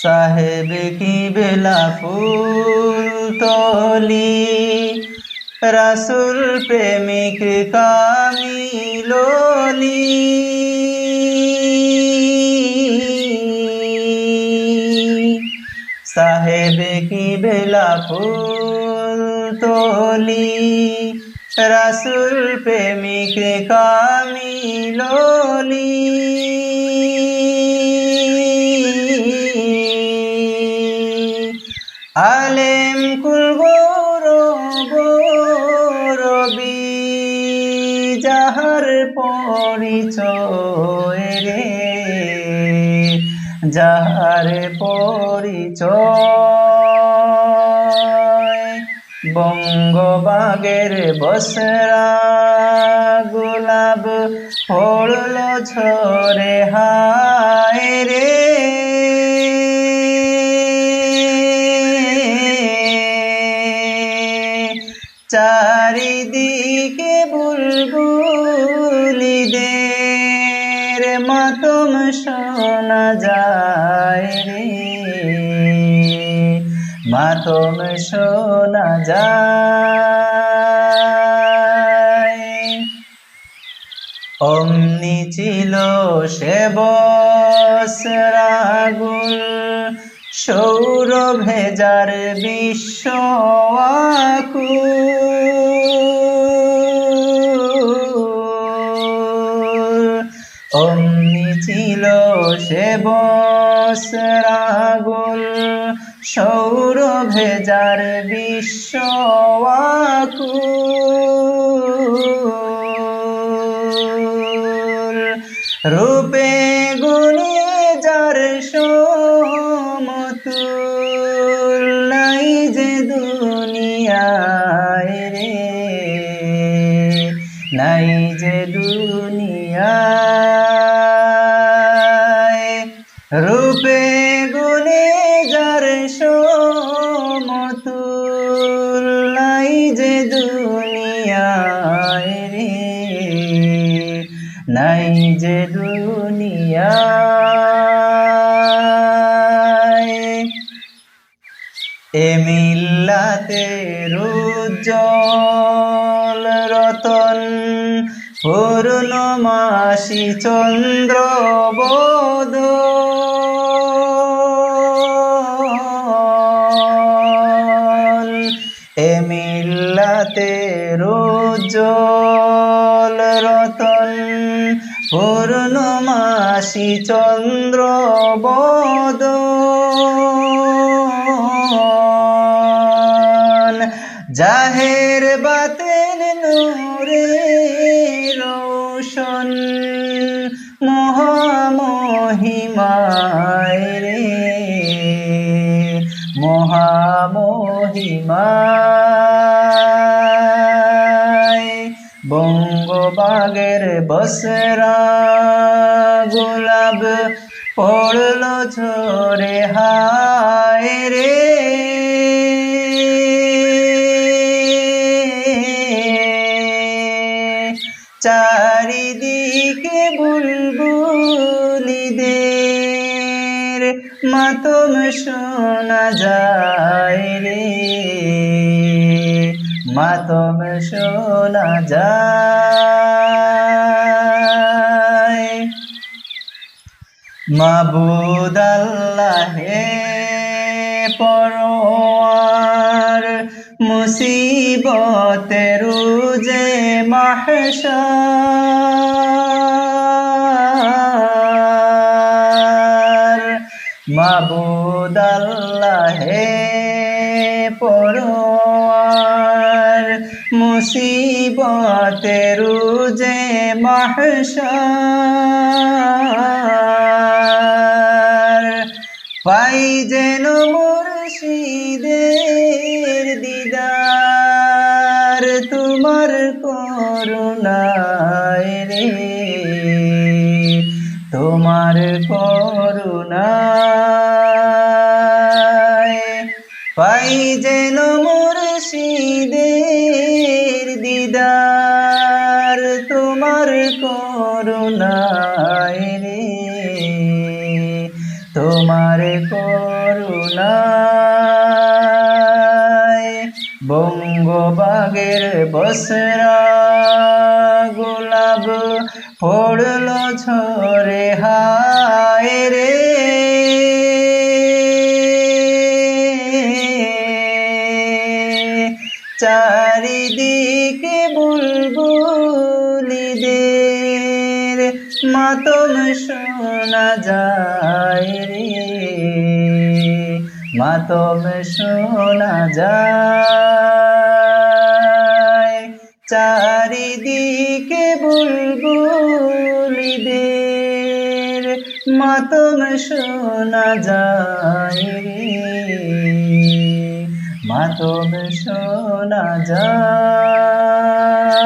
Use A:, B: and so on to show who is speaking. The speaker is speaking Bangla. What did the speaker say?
A: साहेब की बेला फूल तोली, रसूल प्रेमिक का लोली। साहेब की बेला फूल तोली, रसूल प्रेमिक का लोली। কুল গৌরবী যাহার পরিচয় রে। যাহার পরিচয় বঙ্গবাগের বসরা গোলাপ ফড়ল ঝরে হায় রে। বুলবুলিদের মাতম শোনা যায় রে। মাতম শোনা যায়। অমনি ছিল সে বসরাগুল সৌর ভেজার বিশ্ব অমনি ছিল সে বসরাগুল সৌর ভেজার বিশ্ব রূপে গুণে যার সমতুল যে দুনিয়ায় রে, নাই যে দুনিয়ায়। এ মিল্লাতে রুজ্জ্বল রতন পূর্ণমাসি চন্দ্র বোধ এ মিল্লাতে রুজ্জ্বল রতন পূর্ণমাসি চন্দ্র বোধ জাহের বাতেন নূরে রোশন মহামহিমায় রে। মহামহিমায় বঙ্গবাগের বসরা গোলাপ পড়ল ঝরে হায় রে। চারিদিকে বুলবুলিদের মাতম শোনা যায় রে। মাতম শোনা যায়। মাবুদ আল্লাহে পরোয়ার মুসিবতের যে মাহশার মাবুদ আল্লাহে পরোয়ার মুসিবতের যে মাহশার। পাই যেন মুর্শিদের দিদার, তোমার করুণায় রে। তোমার করুণায় যেন মুর্শিদের দিদার তোমার করুণায় রে। তোমার করুণায় বঙ্গবাগের বসরা গোলাপ পড়ল ঝরে হায় রে। মাতম শোনা যায় রে। মাতম শোনা যায়। চারিদিকে বুলবুলিদের মাতম শোনা যায় রে। মাতম শোনা যায়।